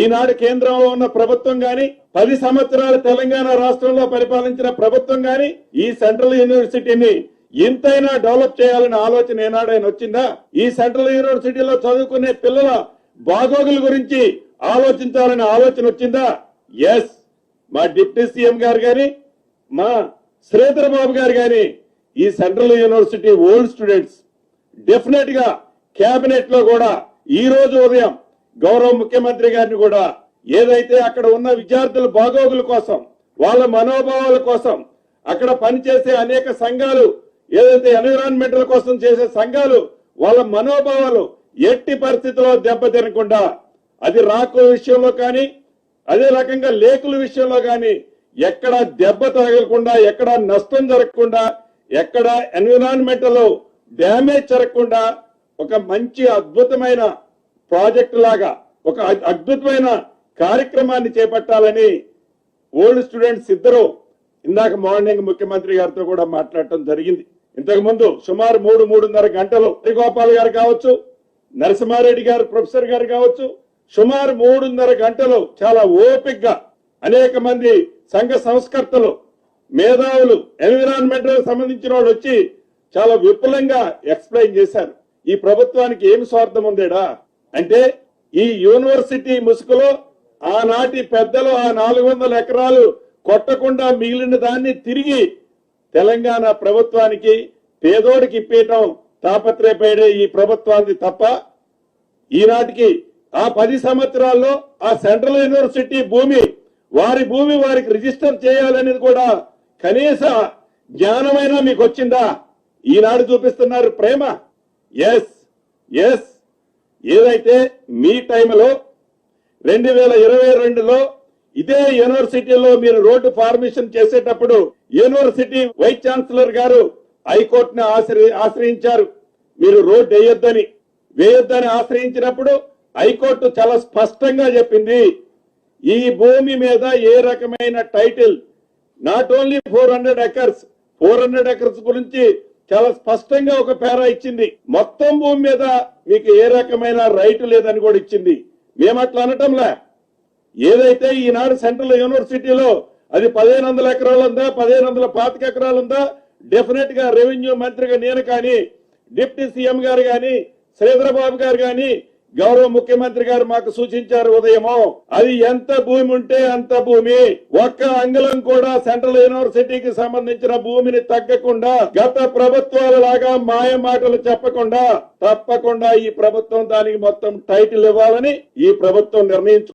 ఈనాడు కేంద్రంలో ఉన్న ప్రభుత్వం గాని పది సంవత్సరాలు తెలంగాణ రాష్ట్రంలో పరిపాలించిన ప్రభుత్వం గాని ఈ సెంట్రల్ యూనివర్సిటీని ఇంతైనా డెవలప్ చేయాలనే ఆలోచన ఏనాడైనా వచ్చిందా? ఈ సెంట్రల్ యూనివర్సిటీలో చదువుకునే పిల్లల బాగోగుల గురించి ఆలోచించాలనే ఆలోచన వచ్చిందా? ఎస్ మా డిప్యూటీ సీఎం గారు గాని మా శ్రీధర్ బాబు గారు గాని ఈ సెంట్రల్ యూనివర్సిటీ ఓల్డ్ స్టూడెంట్స్. డెఫినెట్గా కేబినెట్లో కూడా ఈ రోజు ఉదయం గౌరవ ముఖ్యమంత్రి గారిని కూడా ఏదైతే అక్కడ ఉన్న విద్యార్థుల బాగోగుల కోసం వాళ్ళ మనోభావాల కోసం అక్కడ పనిచేసే అనేక సంఘాలు ఏదైతే ఎన్విరాన్మెంటల్ కోసం చేసే సంఘాలు వాళ్ళ మనోభావాలు ఎట్టి పరిస్థితుల్లో దెబ్బతినకుండా అది రాకు విషయంలో కానీ అదే రకంగా లేకుల విషయంలో కానీ ఎక్కడ దెబ్బ తగలకుండా ఎక్కడ నష్టం జరగకుండా ఎక్కడ ఎన్విరాన్మెంటల్ డ్యామేజ్ జరగకుండా ఒక మంచి అద్భుతమైన ప్రాజెక్టు లాగా ఒక అద్- అద్భుతమైన కార్యక్రమాన్ని చేపట్టాలని ఓల్డ్ స్టూడెంట్స్ ఇద్దరు ఇందాక మార్నింగ్ ముఖ్యమంత్రి గారితో కూడా మాట్లాడటం జరిగింది. ఇంతకు ముందు సుమారు మూడు మూడున్నర గంటలు హరిగోపాల్ గారు కావచ్చు నరసింహారెడ్డి గారు ప్రొఫెసర్ గారు కావచ్చు సుమారు మూడున్నర గంటలు చాలా ఓపిక్గా అనేక మంది సంఘ సంస్కర్తలు మేధావులు ఎన్విరాన్మెంటల్ సంబంధించిన వాళ్ళు వచ్చి చాలా విపులంగా ఎక్స్ప్లెయిన్ చేశారు. ఈ ప్రభుత్వానికి ఏమి స్వార్థం ఉందేడా? అంటే ఈ యూనివర్సిటీ ముసుగులో ఆనాటి పెద్దలు ఆ నాలుగు వందల ఎకరాలు కొట్టకుండా మిగిలిన దాన్ని తిరిగి తెలంగాణ ప్రభుత్వానికి పేదోడికి ఇప్పేయటం తాపత్రయపడే ఈ ప్రభుత్వానికి తప్ప ఈనాటికి ఆ పది సంవత్సరాల్లో ఆ సెంట్రల్ యూనివర్సిటీ భూమి వారి భూమి వారికి రిజిస్టర్ చేయాలనేది కూడా కనీస జ్ఞానమైనా మీకు వచ్చిందా ఈనాడు చూపిస్తున్నారు ప్రేమ. ఎస్ ఎస్ ఏదైతే మీ టైంలో రెండు వేల ఇరవై రెండులో ఇదే యూనివర్సిటీలో మీరు రోడ్డు ఫార్మేషన్ చేసేటప్పుడు యూనివర్సిటీ వైస్ ఛాన్సలర్ గారు హైకోర్టును ఆశ్రయి ఆశ్రయించారు. మీరు రోడ్డు వేయొద్దని. వేయొద్దని ఆశ్రయించినప్పుడు హైకోర్టు చాలా స్పష్టంగా చెప్పింది ఈ భూమి మీద ఏ రకమైన title not only four hundred acres four hundred acres గురించి చాలా స్పష్టంగా ఒక పేరా ఇచ్చింది. మొత్తం భూమి మీద మీకు ఏ రకమైన రైట్ లేదని కూడా ఇచ్చింది. మేము అట్లా అనటంలా. ఏదైతే ఈనాడు సెంట్రల్ యూనివర్సిటీలో అది పదిహేను వందల ఎకరాలు ఉందా పదిహేను వందల పాతిక ఎకరాలు ఉందా డెఫినెట్గా రెవెన్యూ మంత్రిగా నేను కానీ డిప్యూటీ సీఎం గారు కానీ శ్రీధరబాబు గారు కానీ గౌరవ ముఖ్యమంత్రి గారు మాకు సూచించారు ఉదయము అది ఎంత భూమి ఉంటే అంత భూమి. ఒక్క అంగుళం కూడా సెంట్రల్ యూనివర్సిటీకి సంబంధించిన భూమిని తగ్గకుండా గత ప్రభుత్వాల లాగా మాయ మాటలు చెప్పకుండా తప్పకుండా ఈ ప్రభుత్వం దానికి మొత్తం టైటిల్ ఇవ్వాలని ఈ ప్రభుత్వం నిర్ణయించు